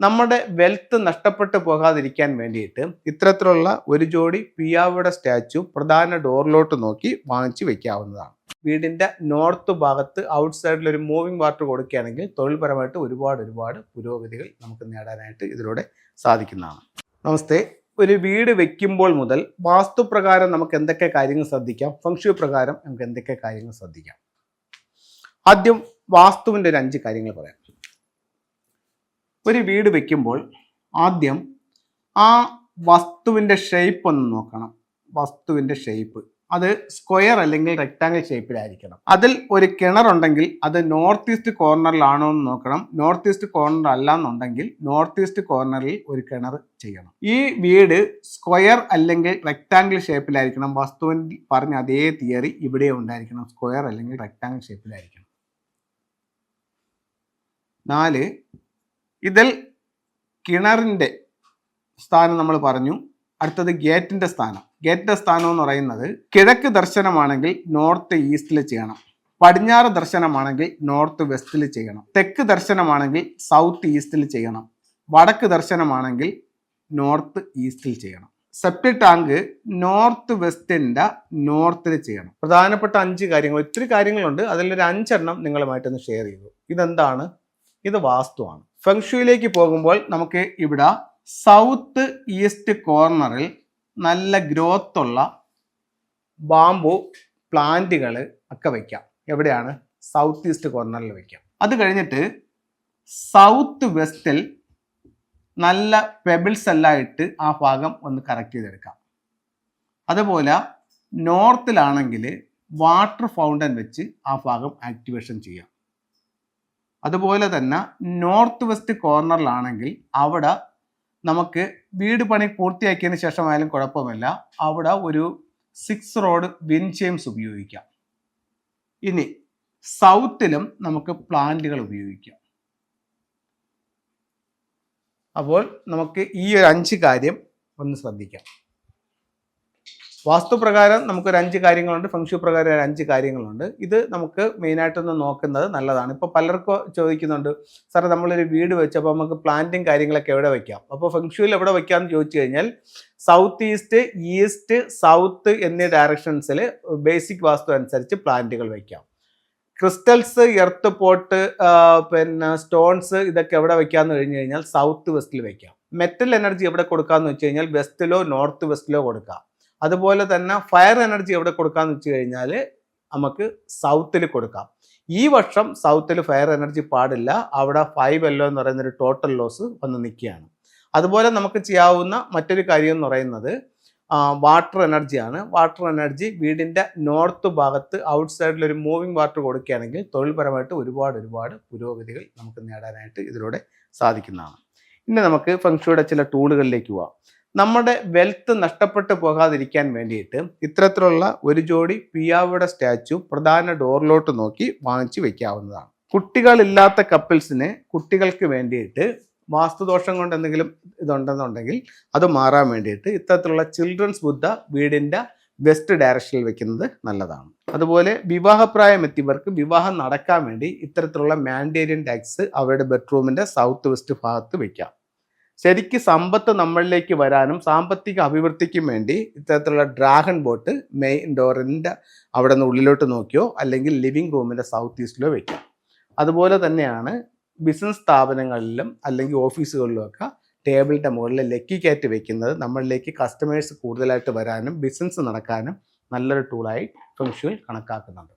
നമ്മുടെ വെൽത്ത് നഷ്ടപ്പെട്ടു പോകാതിരിക്കാൻ വേണ്ടിയിട്ട് ഇത്തരത്തിലുള്ള ഒരു ജോഡി പിയാവുടെ സ്റ്റാച്ചു പ്രധാന ഡോറിലോട്ട് നോക്കി വാങ്ങിച്ചു വെക്കാവുന്നതാണ്. വീടിന്റെ നോർത്ത് ഭാഗത്ത് ഔട്ട് സൈഡിൽ ഒരു മൂവിംഗ് വാട്ടർ കൊടുക്കുകയാണെങ്കിൽ തൊഴിൽപരമായിട്ട് ഒരുപാട് ഒരുപാട് പുരോഗതികൾ നമുക്ക് നേടാനായിട്ട് ഇതിലൂടെ സാധിക്കുന്നതാണ്. നമസ്തേ. ഒരു വീട് വെക്കുമ്പോൾ മുതൽ വാസ്തുപ്രകാരം നമുക്ക് എന്തൊക്കെ കാര്യങ്ങൾ ശ്രദ്ധിക്കാം? ഫംഗ്ഷു പ്രകാരം നമുക്ക് എന്തൊക്കെ കാര്യങ്ങൾ ശ്രദ്ധിക്കാം? ആദ്യം വാസ്തുവിന്റെ ഒരു അഞ്ച് കാര്യങ്ങൾ പറയാം. ഒരു വീട് വെക്കുമ്പോൾ ആദ്യം ആ വസ്തുവിന്റെ ഷേപ്പ് ഒന്ന് നോക്കണം. വസ്തുവിന്റെ ഷേപ്പ് അത് സ്ക്വയർ അല്ലെങ്കിൽ റെക്ടാങ്കിൾ ഷേപ്പിലായിരിക്കണം അതിൽ ഒരു കിണറുണ്ടെങ്കിൽ അത് നോർത്ത് ഈസ്റ്റ് കോർണറിലാണോ എന്ന് നോക്കണം. നോർത്ത് ഈസ്റ്റ് കോർണർ അല്ല എന്നുണ്ടെങ്കിൽ നോർത്ത് ഈസ്റ്റ് കോർണറിൽ ഒരു കിണർ ചെയ്യണം. ഈ വീട് സ്ക്വയർ അല്ലെങ്കിൽ റെക്ടാങ്കിൾ ഷേപ്പിലായിരിക്കണം വസ്തുവിൻ പറഞ്ഞ അതേ തിയറി ഇവിടെ ഉണ്ടായിരിക്കണം. സ്ക്വയർ അല്ലെങ്കിൽ റെക്ടാങ്കിൾ ഷേപ്പിലായിരിക്കണം നാല് ഇതിൽ കിണറിന്റെ സ്ഥാനം നമ്മൾ പറഞ്ഞു. അടുത്തത് ഗേറ്റിന്റെ സ്ഥാനം. ഗേറ്റിന്റെ സ്ഥാനം എന്ന് പറയുന്നത് കിഴക്ക് ദർശനമാണെങ്കിൽ നോർത്ത് ഈസ്റ്റിൽ ചെയ്യണം. പടിഞ്ഞാറ് ദർശനമാണെങ്കിൽ നോർത്ത് വെസ്റ്റിൽ ചെയ്യണം. തെക്ക് ദർശനമാണെങ്കിൽ സൗത്ത് ഈസ്റ്റിൽ ചെയ്യണം. വടക്ക് ദർശനമാണെങ്കിൽ നോർത്ത് ഈസ്റ്റിൽ ചെയ്യണം. സെപ്റ്റി ടാങ്ക് നോർത്ത് വെസ്റ്റിന്റെ നോർത്തിൽ ചെയ്യണം. പ്രധാനപ്പെട്ട അഞ്ച് കാര്യങ്ങൾ. ഒത്തിരി കാര്യങ്ങളുണ്ട്. അതിലൊരു അഞ്ചെണ്ണം നിങ്ങളുമായിട്ടൊന്ന് ഷെയർ ചെയ്തു. ഇതെന്താണ്? ഇത് വാസ്തുവാണ്. ഫെങ്ഷുയിലേക്ക് പോകുമ്പോൾ നമുക്ക് ഇവിടെ സൗത്ത് ഈസ്റ്റ് കോർണറിൽ നല്ല ഗ്രോത്ത് ഉള്ള പ്ലാന്റുകൾ ഒക്കെ വയ്ക്കാം എവിടെയാണ്? സൗത്ത് ഈസ്റ്റ് കോർണറിൽ വയ്ക്കാം അത് കഴിഞ്ഞിട്ട് സൗത്ത് വെസ്റ്റിൽ നല്ല പെബിൾസ് എല്ലാം ഇട്ട് ആ ഭാഗം ഒന്ന് കറക്റ്റ് ചെയ്തെടുക്കാം. അതുപോലെ നോർത്തിലാണെങ്കിൽ വാട്ടർ ഫൗണ്ടൻ വെച്ച് ആ ഭാഗം ആക്ടിവേഷൻ ചെയ്യാം. അതുപോലെ തന്നെ നോർത്ത് വെസ്റ്റ് കോർണറിലാണെങ്കിൽ അവിടെ നമുക്ക് വീട് പണി പൂർത്തിയാക്കിയതിന് ശേഷമായാലും കുഴപ്പമില്ല. അവിടെ ഒരു സിക്സ് റോഡ് വിൻചെയിംസ് ഉപയോഗിക്കാം. ഇനി സൗത്തിലും നമുക്ക് പ്ലാന്റുകൾ ഉപയോഗിക്കാം. അപ്പോൾ നമുക്ക് ഈ ഒരു അഞ്ച് കാര്യം ഒന്ന് ശ്രദ്ധിക്കാം. വാസ്തുപ്രകാരം നമുക്കൊരു അഞ്ച് കാര്യങ്ങളുണ്ട് ഫംഗ്ഷു പ്രകാരം ഒരു അഞ്ച് കാര്യങ്ങളുണ്ട്. ഇത് നമുക്ക് മെയിനായിട്ടൊന്ന് നോക്കുന്നത് നല്ലതാണ്. ഇപ്പോൾ പലർക്കും ചോദിക്കുന്നുണ്ട് സാറേ നമ്മളൊരു വീട് വെച്ചപ്പോൾ നമുക്ക് പ്ലാന്റും കാര്യങ്ങളൊക്കെ എവിടെ വയ്ക്കാം അപ്പോൾ ഫംഗ്ഷുവിൽ എവിടെ വയ്ക്കാമെന്ന് ചോദിച്ചു കഴിഞ്ഞാൽ സൗത്ത് ഈസ്റ്റ് ഈസ്റ്റ് സൗത്ത് എന്നീ ഡയറക്ഷൻസിൽ ബേസിക് വാസ്തു അനുസരിച്ച് പ്ലാന്റുകൾ വയ്ക്കാം ക്രിസ്റ്റൽസ് എർത്ത് പോട്ട് പിന്നെ സ്റ്റോൺസ് ഇതൊക്കെ എവിടെ വയ്ക്കാമെന്ന് കഴിഞ്ഞ് കഴിഞ്ഞാൽ സൗത്ത് വെസ്റ്റിൽ വയ്ക്കാം മെറ്റൽ എനർജി എവിടെ കൊടുക്കാമെന്ന് വെച്ച് കഴിഞ്ഞാൽ വെസ്റ്റിലോ നോർത്ത് വെസ്റ്റിലോ കൊടുക്കാം. അതുപോലെ തന്നെ ഫയർ എനർജി എവിടെ കൊടുക്കാന്ന് വെച്ച് കഴിഞ്ഞാൽ നമുക്ക് സൗത്തിൽ കൊടുക്കാം. ഈ വർഷം സൗത്തിൽ ഫയർ എനർജി പാടില്ല. അവിടെ ഫൈവ് എല്ലോ എന്ന് പറയുന്നൊരു ടോട്ടൽ ലോസ് വന്ന് നിൽക്കുകയാണ്. അതുപോലെ നമുക്ക് ചെയ്യാവുന്ന മറ്റൊരു കാര്യം എന്ന് പറയുന്നത് വാട്ടർ എനർജിയാണ് വാട്ടർ എനർജി വീടിന്റെ നോർത്ത് ഭാഗത്ത് ഔട്ട് സൈഡിൽ ഒരു മൂവിങ് വാട്ടർ കൊടുക്കുകയാണെങ്കിൽ തൊഴിൽപരമായിട്ട് ഒരുപാട് ഒരുപാട് പുരോഗതികൾ നമുക്ക് നേടാനായിട്ട് ഇതിലൂടെ സാധിക്കുന്നതാണ്. ഇനി നമുക്ക് ഫംഗ്ഷയുടെ ചില ടൂളുകളിലേക്ക് പോവാം. നമ്മുടെ വെൽത്ത് നഷ്ടപ്പെട്ടു പോകാതിരിക്കാൻ വേണ്ടിയിട്ട് ഇത്തരത്തിലുള്ള ഒരു ജോഡി പിയാവയുടെ സ്റ്റാച്ചു പ്രധാന ഡോറിലോട്ട് നോക്കി വാങ്ങിച്ചു വെക്കാവുന്നതാണ്. കുട്ടികളില്ലാത്ത കപ്പിൾസിന് കുട്ടികൾക്ക് വേണ്ടിയിട്ട് വാസ്തുദോഷം കൊണ്ട് എന്തെങ്കിലും ഇതുണ്ടെന്നുണ്ടെങ്കിൽ അത് മാറാൻ വേണ്ടിയിട്ട് ഇത്തരത്തിലുള്ള ചിൽഡ്രൻസ് ബുദ്ധ വീടിന്റെ വെസ്റ്റ് ഡയറക്ഷനിൽ വെക്കുന്നത് നല്ലതാണ്. അതുപോലെ വിവാഹപ്രായം എത്തിയവർക്ക് വിവാഹം നടക്കാൻ വേണ്ടി ഇത്തരത്തിലുള്ള മാൻഡേരിയൻ ടാക്സ് അവരുടെ ബെഡ്റൂമിന്റെ സൗത്ത് വെസ്റ്റ് ഭാഗത്ത് വെക്കാം. ശരിക്ക് സമ്പത്ത് നമ്മളിലേക്ക് വരാനും സാമ്പത്തിക അഭിവൃദ്ധിക്കും വേണ്ടി ഇത്തരത്തിലുള്ള ഡ്രാഗൺ ബോട്ട് മെയിൻ ഡോറിന്റെ അവിടെ നിന്ന് ഉള്ളിലോട്ട് നോക്കിയോ അല്ലെങ്കിൽ ലിവിങ് റൂമിന്റെ സൗത്ത് ഈസ്റ്റിലോ വയ്ക്കാം അതുപോലെ തന്നെയാണ് ബിസിനസ് സ്ഥാപനങ്ങളിലും അല്ലെങ്കിൽ ഓഫീസുകളിലും ഒക്കെ ടേബിളിന്റെ മുകളിൽ ലക്കി കയറ്റി വെക്കുന്നത് നമ്മളിലേക്ക് കസ്റ്റമേഴ്സ് കൂടുതലായിട്ട് വരാനും ബിസിനസ് നടക്കാനും നല്ലൊരു ടൂളായി ഫംഗ്ഷൻ കണക്കാക്കുന്നുണ്ട്.